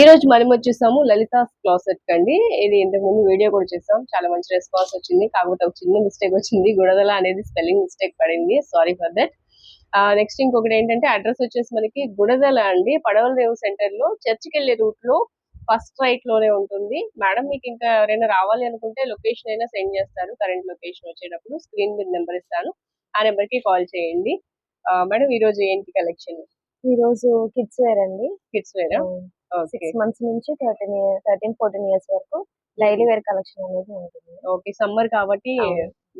ఈ రోజు మనం వచ్చేసాము లలిత క్లాసెట్ అండి. ఇది ఇంతకు ముందు వీడియో కూడా చేసాం. చాలా మంచి రెస్పాన్స్ వచ్చింది. కాకపోతే ఒక చిన్న మిస్టేక్ వచ్చింది. గుడదల అనేది స్పెల్లింగ్ మిస్టేక్ పడింది. సారీ ఫర్ దట్ నెక్స్ట్ ఇంకొకటి ఏంటంటే అడ్రస్ వచ్చేసి మనకి గుడదల అండి. పడవల రేవు సెంటర్లో చర్చికి వెళ్ళే రూట్లో ఫస్ట్ రైట్లోనే ఉంటుంది. మేడం మీకు ఇంకా ఎవరైనా రావాలి అనుకుంటే లొకేషన్ అయినా సెండ్ చేస్తారు. కరెంట్ లొకేషన్ వచ్చేటప్పుడు స్క్రీన్ మీద నెంబర్ ఇస్తాను. ఆ నెంబర్కి కాల్ చేయండి. మేడం ఈ రోజు ఏంటి కలెక్షన్ ఈ రోజు కిడ్స్ వేర్ అండి. కిడ్స్ వేరా సిక్స్ మంత్స్ నుంచి థర్టీన్ థర్టీన్ ఫోర్టీన్ ఇయర్స్ వరకు డైలీ వేర్ కలెక్షన్ అనేది ఉంటుంది. ఓకే సమ్మర్ కాబట్టి.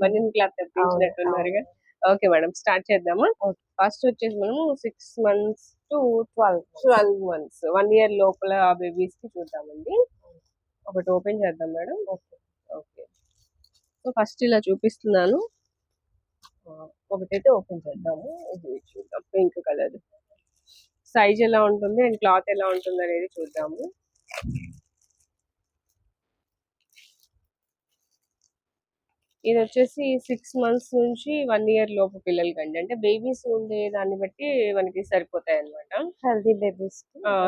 బనియన్ క్లాత్ తెప్పించినట్టున్నారుగా. ఓకే మేడం స్టార్ట్ చేద్దామా. ఫస్ట్ వచ్చేసి మనము six months to twelve twelve months one year లోపల బేబీస్కి చూద్దామండి. ఒకటి ఓపెన్ చేద్దాం madam okay okay so first ఇలా చూపిస్తున్నాను. ఒకటైతే ఓపెన్ చేద్దాము. ఇది చూద్దాం. పింక్ కలర్ సైజ్ ఎలా ఉంటుంది అండ్ క్లాత్ ఎలా ఉంటుంది అనేది చూద్దాము. ఇది వచ్చేసి సిక్స్ మంత్స్ నుంచి వన్ ఇయర్ లోపు పిల్లలకి అండి అంటే బేబీస్ ఉండే దాన్ని బట్టి మనకి సరిపోతాయి అనమాట హెల్దీ బేబీస్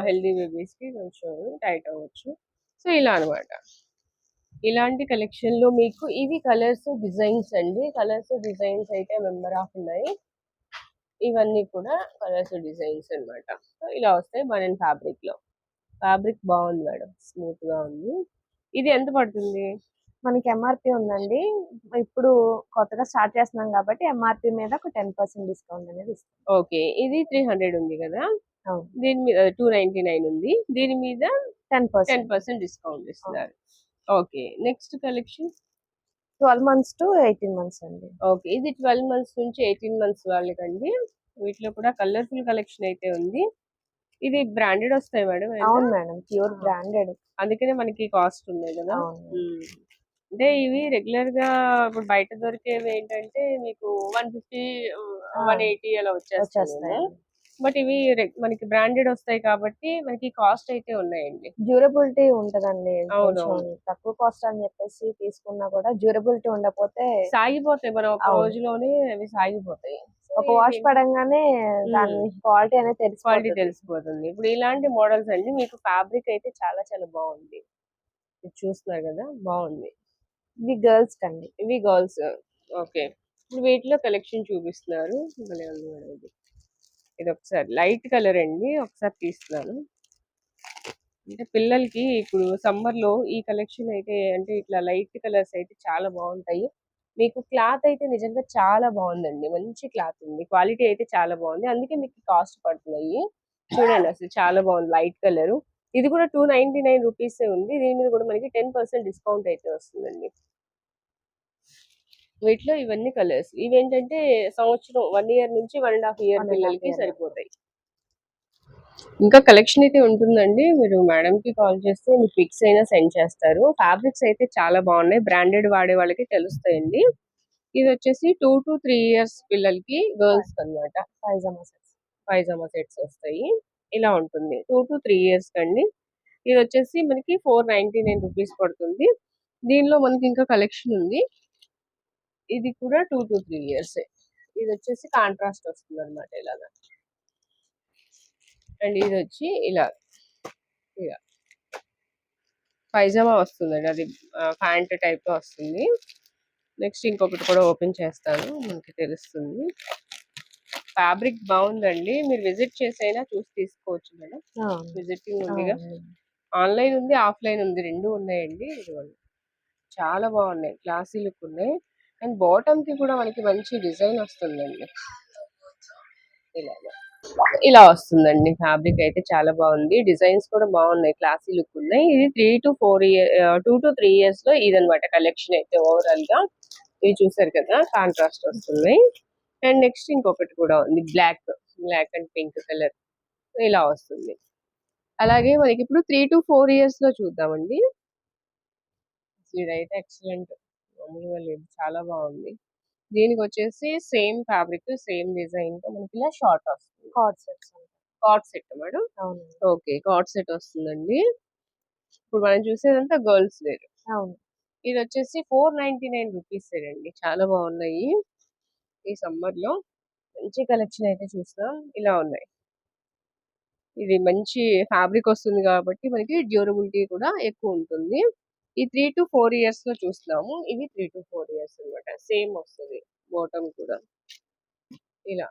హెల్దీ బేబీస్కి కొంచెం టైట్ అవ్వచ్చు. సో ఇలా అన్నమాట. ఇలాంటి కలెక్షన్లో మీకు ఇవి కలర్స్ డిజైన్స్ అండి. కలర్స్ డిజైన్స్ అయితే మెంబర్ ఆఫ్ ఉన్నాయి. ఇవన్నీ కూడా కలర్స్ డిజైన్స్ అన్నమాట. సో ఇలా వస్తాయి బనెన్ ఫ్యాబ్రిక్లో ఫ్యాబ్రిక్ బాగుంది మేడం. స్మూత్గా ఉంది. ఇది ఎంత పడుతుంది? మనకి ఎంఆర్పి ఉందండి. ఇప్పుడు కొత్తగా స్టార్ట్ చేస్తున్నాం కాబట్టి ఎంఆర్పి మీద ఒక టెన్ పర్సెంట్ డిస్కౌంట్ అనేది ఇస్తాం. ఓకే. ఇది త్రీ హండ్రెడ్ ఉంది కదా. దీని మీద టూ నైన్టీ నైన్ ఉంది. దీని మీద ten ten percent percent discount ఇస్తున్నారు. Okay. Next collection? Twelve months to eighteen months అండి. ఓకే ఇది ట్వెల్వ్ మంత్స్ నుంచి ఎయిటీన్ మంత్స్ వాళ్ళకండి. వీటిలో కూడా కలర్ఫుల్ కలెక్షన్ అయితే ఉంది. ఇది బ్రాండెడ్ వస్తాయి మేడం అవును మేడం ప్యూర్ బ్రాండెడ్. అందుకనే మనకి కాస్ట్ ఉన్నాయి కదా. అంటే ఇవి రెగ్యులర్గా ఇప్పుడు బయట దొరికేవి ఏంటంటే మీకు వన్ ఫిఫ్టీ వన్ ఎయిటీ అలా వచ్చేస్తాయి బట్ ఇవి మనకి బ్రాండెడ్ వస్తాయి కాబట్టి మనకి కాస్ట్ అయితే ఉన్నాయండి. డ్యూరబిలిటీ ఉంటదండి. అవును, తక్కువ కాస్ట్ అని చెప్పేసి తీసుకున్నా కూడా డ్యూరబిలిటీ ఉండకపోతే సాగిపోతాయి మనం ఒక. రోజులోనే అవి సాగిపోతాయి. ఒక వాష్ పడంగానే దాని క్వాలిటీ అనేది క్వాలిటీ తెలిసిపోతుంది. ఇప్పుడు ఇలాంటి మోడల్స్ అండి మీకు ఫ్యాబ్రిక్ అయితే చాలా చాలా బాగుంది. చూస్తున్నారు కదా బాగుంది. ఇవి గర్ల్స్ కండి. ఇవి గర్ల్స్ ఓకే. ఇప్పుడు వీటిలో కలెక్షన్ చూపిస్తున్నారు. మేడం ఇది ఒకసారి లైట్ కలర్ అండి. ఒకసారి తీస్తున్నాను. అంటే పిల్లలకి ఇప్పుడు సమ్మర్లో ఈ కలెక్షన్ అయితే అంటే ఇట్లా లైట్ కలర్స్ అయితే చాలా బాగుంటాయి. మీకు క్లాత్ అయితే నిజంగా చాలా బాగుందండి. మంచి క్లాత్ ఉంది. క్వాలిటీ అయితే చాలా బాగుంది. అందుకే మీకు కాస్ట్ పడుతున్నాయి. చూడండి అసలు చాలా బాగుంది లైట్ కలర్. ఇది కూడా టూ నైన్టీ నైన్ రూపీస్ ఉంది. దీని మీద కూడా మనకి టెన్ పర్సెంట్ డిస్కౌంట్ అయితే వస్తుందండి. వీటిలో ఇవన్నీ కలర్స్. ఇవేంటంటే సంవత్సరం వన్ ఇయర్ నుంచి వన్ అండ్ హాఫ్ ఇయర్ పిల్లలకి. సరిపోతాయి. ఇంకా కలెక్షన్ అయితే ఉంటుందండి. మీరు మేడం కి కాల్ చేస్తే మీకు పిక్స్ అయినా సెండ్ చేస్తారు. ఫ్యాబ్రిక్స్ అయితే చాలా బాగున్నాయి. బ్రాండెడ్ వాడే వాళ్ళకి తెలుస్తాయండి. ఇది వచ్చేసి టూ టు త్రీ ఇయర్స్ పిల్లలకి గర్ల్స్ అన్నమాట. Pyjama sets. పైజామా సెట్స్ వస్తాయి. ఇలా ఉంటుంది. టూ టు త్రీ ఇయర్స్ కండి ఇది వచ్చేసి మనకి ఫోర్ నైన్టీ నైన్ రూపీస్ పడుతుంది. దీనిలో మనకి ఇంకా కలెక్షన్ ఉంది. ఇది కూడా టూ టు త్రీ ఇయర్స్ ఇది వచ్చేసి కాంట్రాస్ట్ వస్తుంది అనమాట ఇలాగా. అండ్ ఇది వచ్చి ఇలా ఇలా. పైజామా వస్తుందండి. అది ప్యాంట్ టైప్లో వస్తుంది. నెక్స్ట్ ఇంకొకటి కూడా ఓపెన్ చేస్తాను. మనకి తెలుస్తుంది. ఫ్యాబ్రిక్ బాగుందండి. మీరు విజిట్ చేసైనా చూసి తీసుకోవచ్చు మేడం. విజిటింగ్ ఉందిగా. ఆన్లైన్ ఉంది ఆఫ్లైన్ ఉంది. రెండు ఉన్నాయండి. ఇదిగోండి. చాలా బాగున్నాయి. క్లాసీ లుక్ ఉన్నాయి. అండ్ బాటమ్కి కూడా మనకి మంచి డిజైన్ వస్తుందండి. ఇలా వస్తుందండి ఫ్యాబ్రిక్ అయితే చాలా బాగుంది. డిజైన్స్ కూడా బాగున్నాయి. క్లాసీ లుక్ ఉన్నాయి. ఇది three to four year two to three ఇయర్స్లో ఇదనమాట కలెక్షన్ అయితే ఓవరాల్గా. ఇవి చూసారు కదా కాంట్రాస్ట్ వస్తున్నాయి అండ్ నెక్స్ట్ ఇంకొకటి కూడా ఉంది. Black black and pink colour. ఇలా వస్తుంది. అలాగే మనకి ఇప్పుడు త్రీ టు ఫోర్ ఇయర్స్లో చూద్దామండి. ఇదైతే ఎక్సలెంట్. మామూలుగా లేదు. చాలా బాగుంది. దీనికి వచ్చేసి సేమ్ ఫ్యాబ్రిక్ సేమ్ డిజైన్తో మనకి ఇలా షార్ట్ వస్తుంది. Card sets card set madam? అవును ఓకే. కార్డ్ సెట్ వస్తుందండి. ఇప్పుడు మనం చూసేదంతా గర్ల్స్ వేర్. అవును. ఇది వచ్చేసి ఫోర్ నైన్టీ నైన్ రూపీస్ అండి. చాలా బాగున్నాయి. ఈ సమ్మర్లో మంచి కలెక్షన్ అయితే చూసినాం ఇలా ఉన్నాయి. ఇది మంచి ఫ్యాబ్రిక్ వస్తుంది కాబట్టి మనకి డ్యూరబిలిటీ కూడా ఎక్కువ ఉంటుంది. ఈ త్రీ టు ఫోర్ ఇయర్స్లో చూస్తున్నాము. ఇవి త్రీ టు ఫోర్ ఇయర్స్ అన్నమాట. సేమ్ వస్తుంది బాటమ్ కూడా. ఇలా.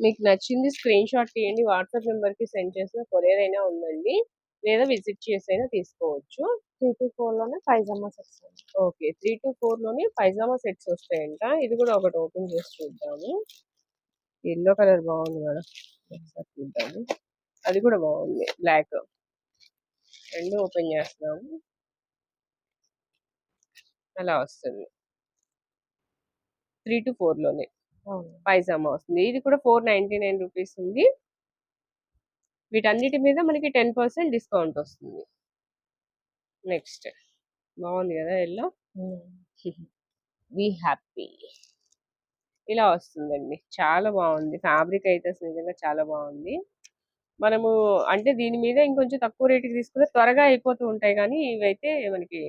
మీకు నచ్చింది స్క్రీన్ షాట్ తీయండి. వాట్సాప్ నెంబర్కి సెండ్ చేసిన కొరియర్ అయినా ఉందండి. లేదా విజిట్ చేసి అయినా తీసుకోవచ్చు. Three to ఫోర్లోనే pyjama sets okay. Three to ఫోర్లోనే pyjama sets వస్తాయంట. ఇది కూడా ఒకటి ఓపెన్ చేసి చూద్దాము. ఎల్లో కలర్ బాగుంది మేడం. ఒకసారి చూద్దాము. అది కూడా బాగుంది. బ్లాక్. రెండు ఓపెన్ చేస్తున్నాము. అలా వస్తుంది. త్రీ టు ఫోర్లోనే పైజామా వస్తుంది. ఇది కూడా ఫోర్ నైన్టీ నైన్ రూపీస్ ఉంది. వీటన్నిటి మీద మనకి టెన్ పర్సెంట్ డిస్కౌంట్ వస్తుంది. నెక్స్ట్. బాగుంది కదా ఎల్లో బీ హ్యాపీ. ఇలా వస్తుందండి. చాలా బాగుంది. ఫ్యాబ్రిక్ అయితే నిజంగా చాలా బాగుంది. మనము అంటే దీని మీద ఇంకొంచెం తక్కువ రేటుకి తీసుకుంటే త్వరగా అయిపోతూ ఉంటాయి కానీ ఇవైతే మనకి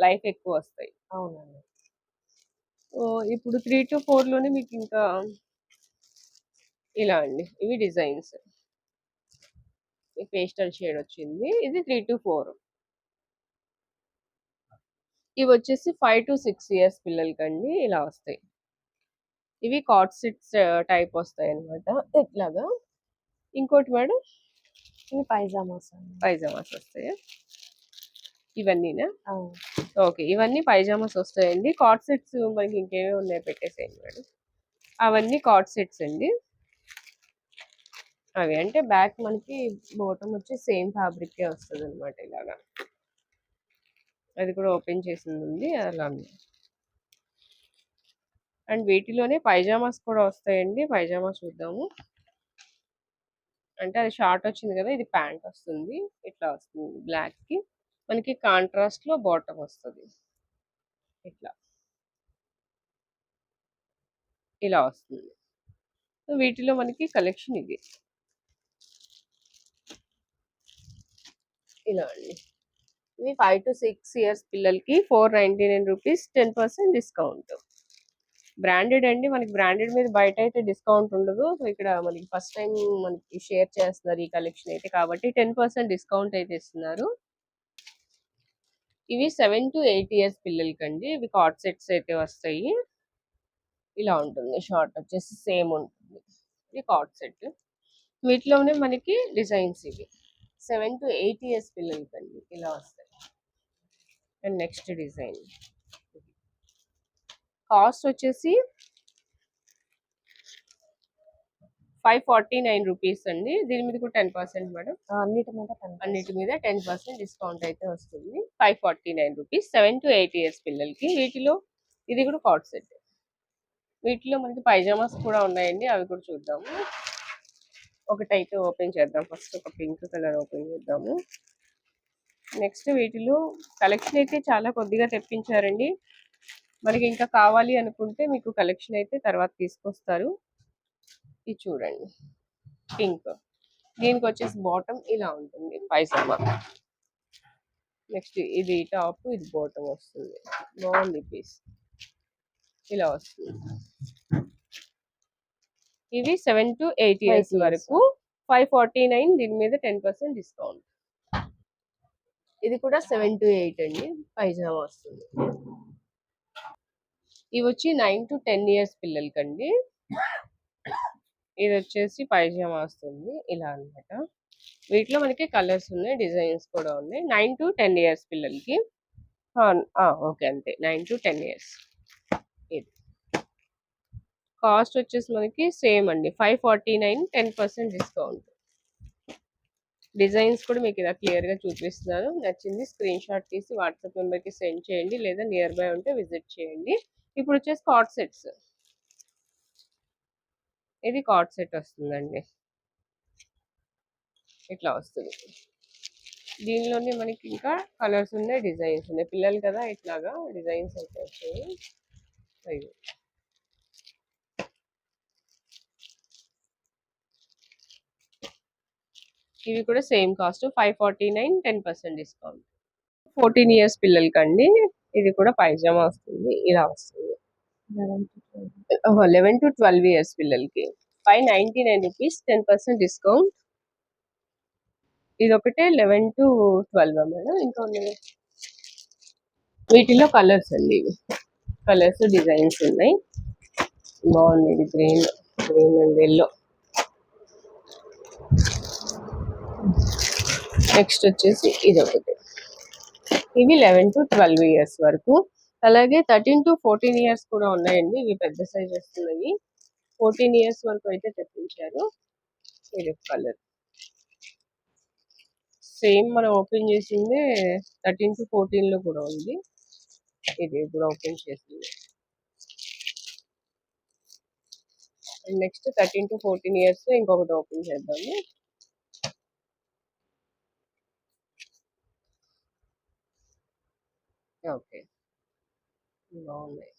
లైఫ్ ఎక్కువ వస్తాయి. అవునండి. ఓ, ఇప్పుడు త్రీ టు ఫోర్లోనే మీకు ఇంకా ఇలా అండి. ఇవి డిజైన్స్. పేస్టల్ షేడ్ వచ్చింది. ఇది త్రీ టు ఫోర్. ఇవి వచ్చేసి ఫైవ్ టు సిక్స్ ఇయర్స్ పిల్లలకండి ఇలా వస్తాయి. ఇవి కాట్ సెట్స్ టైప్ వస్తాయి అన్నమాట ఇట్లాగా ఇంకోటి మేడం? ఇవి పైజామాస్ పైజామాస్ వస్తాయి? ఇవన్నీనా. ఓకే. ఇవన్నీ పైజామాస్ వస్తాయండి. కాట్ సెట్స్ మనకి ఇంకేమీ ఉన్నాయి పెట్టేసేయండి మేడం. అవన్నీ కాట్ సెట్స్ అండి. అవి అంటే బ్యాక్ మనకి బాటమ్ వచ్చి సేమ్ ఫ్యాబ్రిక్ వస్తుంది అనమాట ఇలాగా. అది కూడా ఓపెన్ చేసింది ఉంది అలా ఉంది. అండ్ వీటిలోనే పైజామాస్ కూడా వస్తాయండి. పైజామా చూద్దాము. అంటే అది షార్ట్ వచ్చింది కదా ఇది ప్యాంట్ వస్తుంది. ఇట్లా వస్తుంది బ్లాక్కి మనకి కాంట్రాస్ట్లో బాటమ్ వస్తుంది. ఇట్లా. ఇలా వస్తుంది. సో వీటిలో మనకి కలెక్షన్ ఇది. ఇలా అండి. ఇవి ఫైవ్ టు సిక్స్ ఇయర్స్ పిల్లలకి four ninety nine rupees ten percent discount branded అండి. మనకి బ్రాండెడ్ మీద బయట అయితే డిస్కౌంట్ ఉండదు. సో ఇక్కడ మనకి ఫస్ట్ టైం మనకి షేర్ చేస్తున్నారు ఈ కలెక్షన్ అయితే. కాబట్టి టెన్ పర్సెంట్ డిస్కౌంట్ అయితే ఇస్తున్నారు. ఇవి సెవెన్ టు ఎయిట్ ఇయర్స్ పిల్లలకండి. ఇవి కార్డ్ సెట్స్ అయితే వస్తాయి. ఇలా ఉంటుంది. షార్ట్ వచ్చేసి సేమ్ ఉంటుంది. ఇది కార్డ్ సెట్. వీటిలోనే మనకి డిజైన్స్ ఇవి. సెవెన్ టు ఎయిట్ ఇయర్స్ పిల్లలకండి. ఇలా వస్తాయి. And next design. కాస్ట్ వచ్చేసి ఫైవ్ ఫార్టీ నైన్ రూపీస్ అండి. దీని మీద కూడా టెన్ పర్సెంట్ మేడం. అన్నిటి మీద అన్నిటి మీద టెన్ పర్సెంట్ డిస్కౌంట్ అయితే వస్తుంది. Five forty nine rupees seven to eight years పిల్లలకి. వీటిలో ఇది కూడా కాట్ సెట్. వీటిలో మనకి పైజామాస్ కూడా ఉన్నాయండి. అవి కూడా చూద్దాము. ఒకటి అయితే ఓపెన్ చేద్దాం. ఫస్ట్ ఒక పింక్ కలర్ ఓపెన్ చేద్దాము. నెక్స్ట్ వీటిలో కలెక్షన్ అయితే చాలా కొద్దిగా తెప్పించారండి. మనకి ఇంకా కావాలి అనుకుంటే మీకు కలెక్షన్ అయితే తర్వాత తీసుకొస్తారు. ఇది చూడండి. పింక్. దీనికి వచ్చేసి బాటమ్ ఇలా ఉంటుంది. పైజామా. నెక్స్ట్ ఇది టాప్ ఇది బాటమ్ వస్తుంది. బాగుంది పీస్. ఇలా వస్తుంది. ఇవి సెవెన్ టు ఎయిట్ ఇయర్స్. వరకు ఫైవ్ ఫార్టీ నైన్ దీని మీద టెన్ పర్సెంట్ డిస్కౌంట్. ఇది కూడా సెవెన్ టు ఎయిట్ అండి. పైజామా వస్తుంది. ఇవి వచ్చి నైన్ టు టెన్ ఇయర్స్ పిల్లలకండి. ఇది వచ్చేసి పైజామా వస్తుంది. ఇలా అన్నమాట. వీటిలో మనకి కలర్స్ ఉన్నాయి డిజైన్స్ కూడా ఉన్నాయి. నైన్ టు టెన్ ఇయర్స్ పిల్లలకి. ఓకే అంతే. Nine to ten years. ఇది. కాస్ట్ వచ్చేసి మనకి సేమ్ అండి. Five forty nine ten percent discount. Designs కూడా మీకు ఇలా క్లియర్గా చూపిస్తున్నాను. నచ్చింది స్క్రీన్ షాట్ తీసి వాట్సాప్ నెంబర్కి సెండ్ చేయండి. లేదా నియర్ బై ఉంటే విజిట్ చేయండి. ఇప్పుడు వచ్చేసి కార్డ్ సెట్స్. ఇది కార్డ్ సెట్ వస్తుందండి. ఇట్లా వస్తుంది. దీనిలోనే మనకి ఇంకా కలర్స్ ఉన్నాయి డిజైన్స్ ఉన్నాయి. పిల్లలు కదా ఇట్లాగా డిజైన్స్ అయితే వచ్చాయి. అయ్యో! ఇవి కూడా same cost five forty nine ten percent discount. Fourteen years పిల్లలకండి. ఇది కూడా పైజామా వస్తుంది. ఇలా వస్తుంది. Eleven to twelve. ఇయర్స్ పిల్లలకి. Five ninety nine rupees ten percent discount ఇది ఒకటే లెవెన్ టు ట్వెల్వ్ మేడం? ఇంకా ఉన్నాయి వీటిలో కలర్స్ అండి ఇవి. కలర్స్ డిజైన్స్ ఉన్నాయి. బాగుంది ఇది green green and yellow next వచ్చేసి ఇది ఒకటి ఇవి లెవెన్ టు ట్వెల్వ్ ఇయర్స్ వరకు అలాగే థర్టీన్ టు ఫోర్టీన్ ఇయర్స్ కూడా ఉన్నాయండి. ఇవి పెద్ద సైజ్ వస్తున్నాయి ఫోర్టీన్ ఇయర్స్ వరకు అయితే తెప్పించారు. ఇది కలర్. సేమ్ మనం ఓపెన్ చేసింది థర్టీన్ టు ఫోర్టీన్లో కూడా ఉంది. ఇది కూడా ఓపెన్ చేసింది. Next thirteen to fourteen years ఇంకొకటి ఓపెన్ చేద్దాము. ఓకే. బాగున్నాయి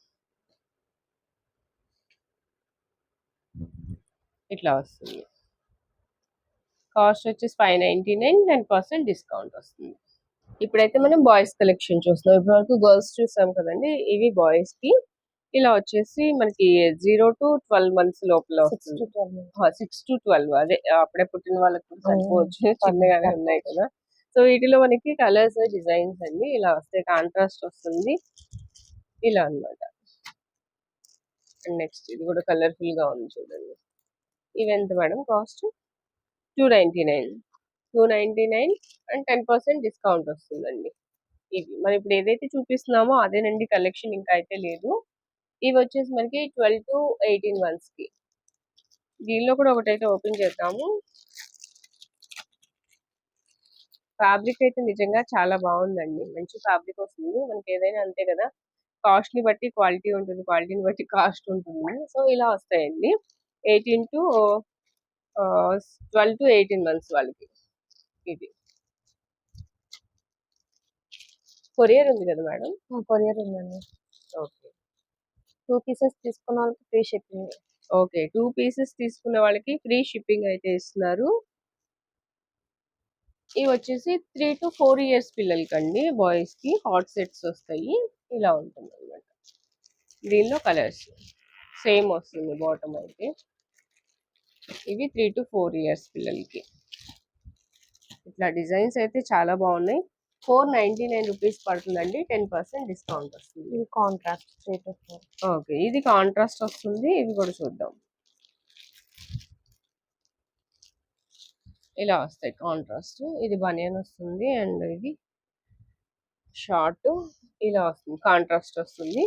ఇట్లా వస్తుంది. కాస్ట్ వచ్చేసి five ninety nine ten percent discount వస్తుంది. ఇప్పుడైతే మనం బాయ్స్ కలెక్షన్ చూస్తున్నాం. ఇప్పటివరకు గర్ల్స్ చూసాం కదండి. ఇవి బాయ్స్కి ఇలా వచ్చేసి మనకి జీరో టు ట్వెల్వ్ మంత్స్ లోపల సిక్స్ వస్తుంది. To twelve six to twelve అదే అప్పుడే పుట్టిన వాళ్ళకి సరిపోవచ్చు. చిన్నగానే ఉన్నాయి. కదా. సో వీటిలో మనకి కలర్స్ డిజైన్స్ అన్ని ఇలా వస్తాయి. కాంట్రాస్ట్ వస్తుంది. ఇలా అన్నమాట. అండ్ నెక్స్ట్ ఇది కూడా కలర్ఫుల్గా ఉంది చూడండి. ఇవి ఎంత madam cost? Two ninety nine. Two ninety nine and ten percent discount వస్తుందండి. ఇవి మనం ఇప్పుడు ఏదైతే చూపిస్తున్నామో అదేనండి కలెక్షన్ ఇంకా అయితే లేదు. ఇవి వచ్చేసి మనకి ట్వెల్వ్ టు ఎయిటీన్ మంత్స్కి. దీనిలో కూడా ఒకటైతే ఓపెన్ చేద్దాము. ఫ్యాబ్రిక్ అయితే నిజంగా చాలా బాగుందండి. మంచి ఫ్యాబ్రిక్ వస్తుంది. మనకి ఏదైనా అంతే కదా. కాస్ట్ని బట్టి క్వాలిటీ ఉంటుంది క్వాలిటీని బట్టి కాస్ట్ ఉంటుంది. సో ఇలా వస్తాయండి. Eighteen to twelve to eighteen months వాళ్ళకి ఇది. కొరియర్ ఉంది కదా మేడం? కొరియర్ ఉందండి. ఓకే. టూ పీసెస్ తీసుకున్న వాళ్ళకి free shipping. Okay. Two pieces తీసుకున్న వాళ్ళకి ఫ్రీ షిప్పింగ్ అయితే ఇస్తున్నారు. ఇవి వచ్చేసి త్రీ టు ఫోర్ ఇయర్స్ పిల్లలకండి. బాయ్స్కి హాట్ సెట్స్ వస్తాయి. ఇలా ఉంటుంది అనమాట దీనిలో కలర్స్ సేమ్ వస్తుంది బాటమ్ అయితే. ఇవి త్రీ టు ఫోర్ ఇయర్స్ పిల్లలకి. ఇట్లా డిజైన్స్ అయితే చాలా బాగున్నాయి. ఫోర్ నైన్టీ నైన్ రూపీస్ పడుతుందండి. టెన్ పర్సెంట్ డిస్కౌంట్ వస్తుంది. ఇది contrast three to four. Okay. ఇది కాంట్రాస్ట్ వస్తుంది. ఇవి కూడా చూద్దాం. ఇలా వస్తాయి కాంట్రాస్ట్ ఇది బనియన్ వస్తుంది అండ్ ఇది షార్ట్. ఇలా వస్తుంది కాంట్రాస్ట్ వస్తుంది.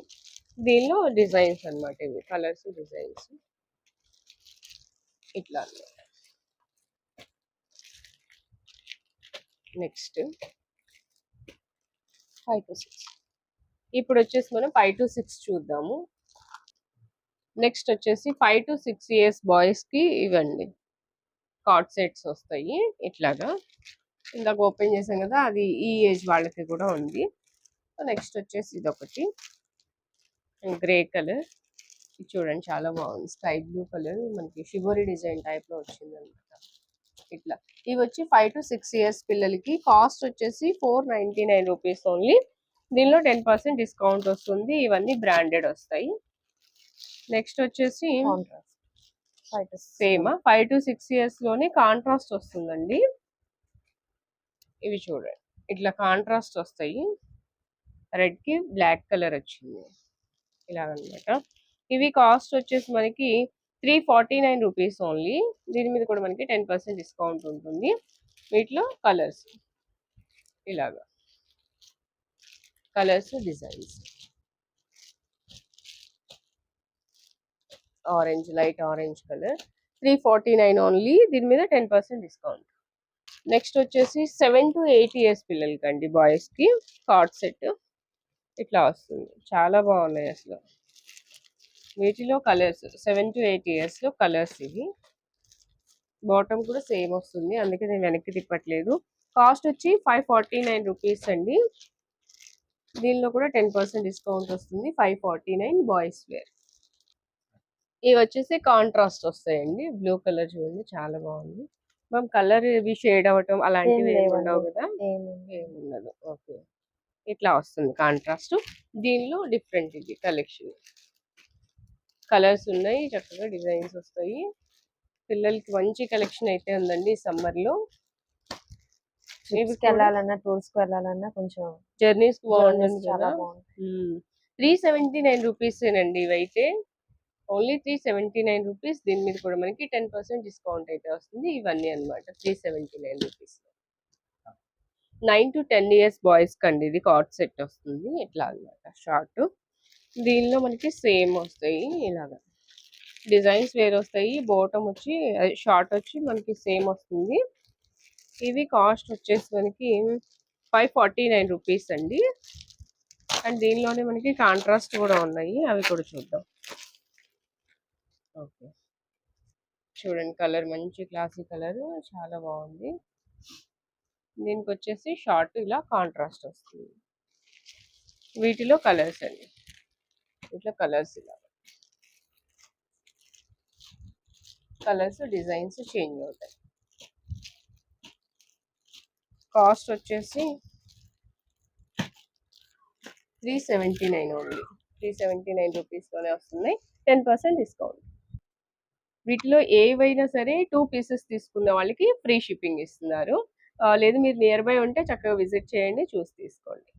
దీనిలో డిజైన్స్ అనమాట ఇవి కలర్స్ డిజైన్స్. ఇట్లా అనమాట నెక్స్ట్ ఫైవ్ టు సిక్స్ ఇప్పుడు వచ్చేసి మనం ఫైవ్ టు సిక్స్ చూద్దాము. నెక్స్ట్ వచ్చేసి ఫైవ్ టు సిక్స్ ఇయర్స్ బాయ్స్కి ఇవ్వండి. కార్డ్ సెట్స్ వస్తాయి. ఇట్లాగా. ఇందాక ఓపెన్ చేసాం కదా అది ఈ ఏజ్ వాళ్ళకి కూడా ఉంది. నెక్స్ట్ వచ్చేసి ఇది ఒకటి గ్రే కలర్. ఇది చూడండి చాలా బాగుంది. Sky blue colour. మనకి షిబోరి డిజైన్ టైప్లో వచ్చింది అనమాట ఇట్లా. ఇవి వచ్చి ఫైవ్ టు సిక్స్ ఇయర్స్ పిల్లలకి. కాస్ట్ వచ్చేసి four ninety nine rupees only. దీనిలో టెన్ పర్సెంట్ డిస్కౌంట్ వస్తుంది. ఇవన్నీ బ్రాండెడ్ వస్తాయి. నెక్స్ట్ వచ్చేసి contrast same five to six ఇయర్స్లోనే contrast వస్తుందండి. ఇవి చూడండి. ఇట్లా కాంట్రాస్ట్ వస్తాయి. రెడ్కి బ్లాక్ కలర్ వచ్చింది. ఇలా అన్నమాట ఇవి కాస్ట్ వచ్చేసి మనకి three forty nine rupees only దీని మీద కూడా మనకి టెన్ పర్సెంట్ డిస్కౌంట్ ఉంటుంది. వీటిలో కలర్స్ ఇలాగా. Colours designs orange light orange colour. Three forty nine only. దీని మీద టెన్ పర్సెంట్ డిస్కౌంట్. నెక్స్ట్ వచ్చేసి సెవెన్ టు ఎయిట్ ఇయర్స్ పిల్లలకండి బాయ్స్కి కార్డ్ సెట్. ఇట్లా వస్తుంది. చాలా బాగున్నాయి అసలు. వీటిలో కలర్స్ సెవెన్ టు ఎయిట్ ఇయర్స్లో కలర్స్ ఇవి. బాటమ్ కూడా సేమ్ వస్తుంది. అందుకే నేను వెనక్కి తిప్పట్లేదు. కాస్ట్ వచ్చి ఫైవ్ ఫార్టీ నైన్ రూపీస్ అండి. దీనిలో కూడా టెన్ పర్సెంట్ డిస్కౌంట్ వస్తుంది. Five forty nine boys wear. ఇవి వచ్చేసి కాంట్రాస్ట్ వస్తాయండి. బ్లూ కలర్ చూడండి చాలా బాగుంది. మనం కలర్ ఇవి షేడ్ అవ్వటం అలాంటివి ఏమి. ఉండవు కదా? ఏమి ఏముండదు ఓకే. ఇట్లా వస్తుంది కాంట్రాస్ట్ దీనిలో డిఫరెంట్ ఇది కలెక్షన్ కలర్స్ ఉన్నాయి చక్కగా డిజైన్స్ వస్తాయి. పిల్లలకి మంచి కలెక్షన్ అయితే ఉందండి summer లో. వెళ్ళాలన్నా టూర్స్కి వెళ్ళాలన్నా కొంచెం జర్నీస్ బాగుంటుంది కదా? త్రీ సెవెంటీ నైన్ రూపీస్ అండి ఇవైతే. Only three seventy nine rupees. దీని మీద కూడా మనకి టెన్ పర్సెంట్ డిస్కౌంట్ అయితే వస్తుంది. ఇవన్నీ అన్నమాట. Three seventy nine rupees nine to ten years boys కండి ఇది కార్డ్ సెట్ వస్తుంది. ఇట్లా అన్నమాట? షార్ట్. దీనిలో మనకి సేమ్ వస్తాయి. ఇలాగా డిజైన్స్ వేరే వస్తాయి. బోటం వచ్చి షార్ట్ వచ్చి మనకి సేమ్ వస్తుంది. ఇవి కాస్ట్ వచ్చేసి మనకి ఫైవ్ ఫార్టీ నైన్ రూపీస్ అండి. అండ్ దీనిలోనే మనకి కాంట్రాస్ట్ కూడా ఉన్నాయి. అవి కూడా చూద్దాం. ఓకే. చూడండి కలర్ మంచి క్లాసీ కలర్ చాలా బాగుంది. దీనికి వచ్చేసి షార్ట్ ఇలా కాంట్రాస్ట్ వస్తుంది. వీటిలో కలర్స్ అండి. ఇట్లా కలర్స్ ఇలా. కలర్స్ డిజైన్స్ చేంజ్ అవుతాయి. కాస్ట్ వచ్చేసి three seventy nine only. Three seventy nine రూపీస్లోనే వస్తున్నాయి. Ten percent discount. వీటిలో ఏవైనా సరే టూ పీసెస్ తీసుకున్న వాళ్ళకి ఫ్రీ షిప్పింగ్ ఇస్తున్నారు. లేదు మీరు నియర్ బై ఉంటే చక్కగా విజిట్ చేయండి చూసి తీసుకోండి.